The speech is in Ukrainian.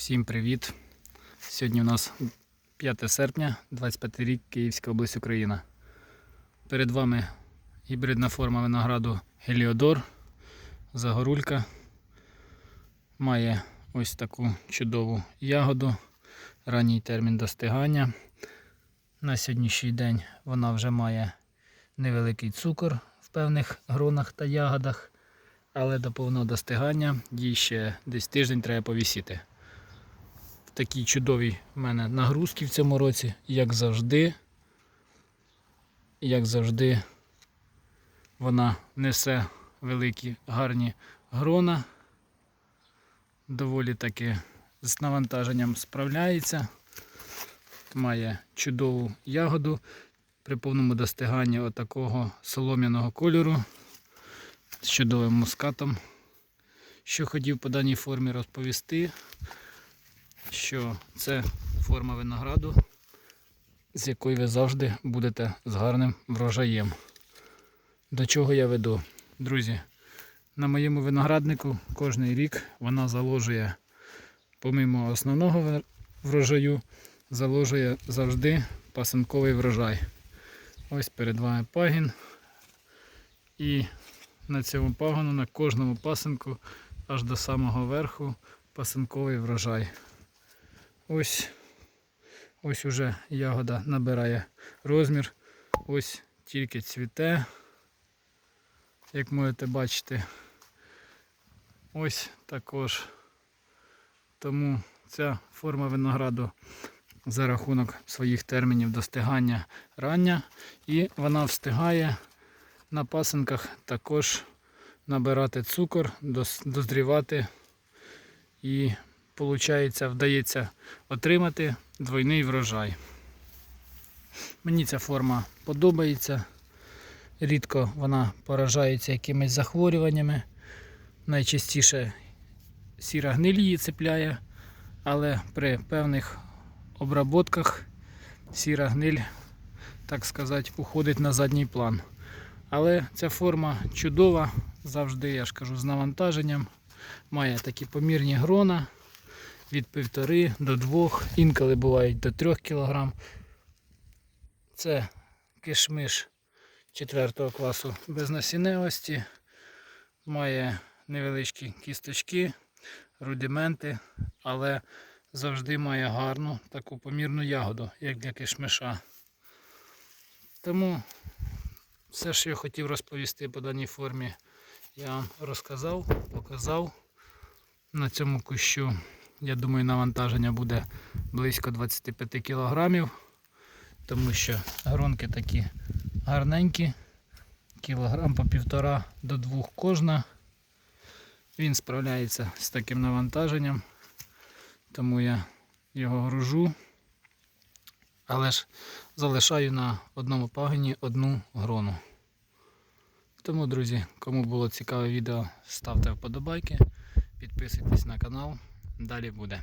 Всім привіт! Сьогодні у нас 5 серпня, 25 рік, Київська область Україна. Перед вами гібридна форма винограду Геліодор, Загорулька. Має ось таку чудову ягоду, ранній термін достигання. На сьогоднішній день вона вже має невеликий цукор в певних гронах та ягодах, але до повного достигання їй ще десь тиждень треба повісити. Такі чудові в мене нагрузки в цьому році, як завжди. Як завжди, вона несе великі гарні грона. Доволі таки з навантаженням справляється. Має чудову ягоду при повному достиганні отакого солом'яного кольору з чудовим мускатом. Що хотів по даній формі розповісти, що це форма винограду, з якої ви завжди будете з гарним врожаєм. До чого я веду? Друзі, на моєму винограднику кожний рік вона заложує, помимо основного врожаю, заложує завжди пасинковий врожай. Ось перед вами пагін. І на цьому пагону, на кожному пасинку, аж до самого верху, пасинковий врожай. Ось, ось уже ягода набирає розмір. Ось тільки цвіте, як можете бачити. Ось також. Тому ця форма винограду за рахунок своїх термінів достигання рання і вона встигає на пасинках також набирати цукор, дозрівати і виходить, вдається отримати двойний врожай. Мені ця форма подобається. Рідко вона поражається якимись захворюваннями. Найчастіше сіра гниль її цепляє, але при певних обработках сіра гниль, так сказати, уходить на задній план. Але ця форма чудова, завжди, я ж кажу, з навантаженням. Має такі помірні грона від 1,5 до 2, інколи бувають до 3 кг. Це кишмиш 4 класу без насінневості. Має невеличкі кісточки, рудименти, але завжди має гарну таку помірну ягоду, як для кишмиша. Тому все, що я хотів розповісти по даній формі, я вам розказав, показав. На цьому кущу, я думаю, навантаження буде близько 25 кілограмів, тому що гронки такі гарненькі, кілограм по півтора до двох кожна. Він справляється з таким навантаженням, тому я його гружу, але ж залишаю на одному пагоні одну грону. Тому, друзі, кому було цікаве відео, ставте вподобайки, підписуйтесь на канал. Далі буде.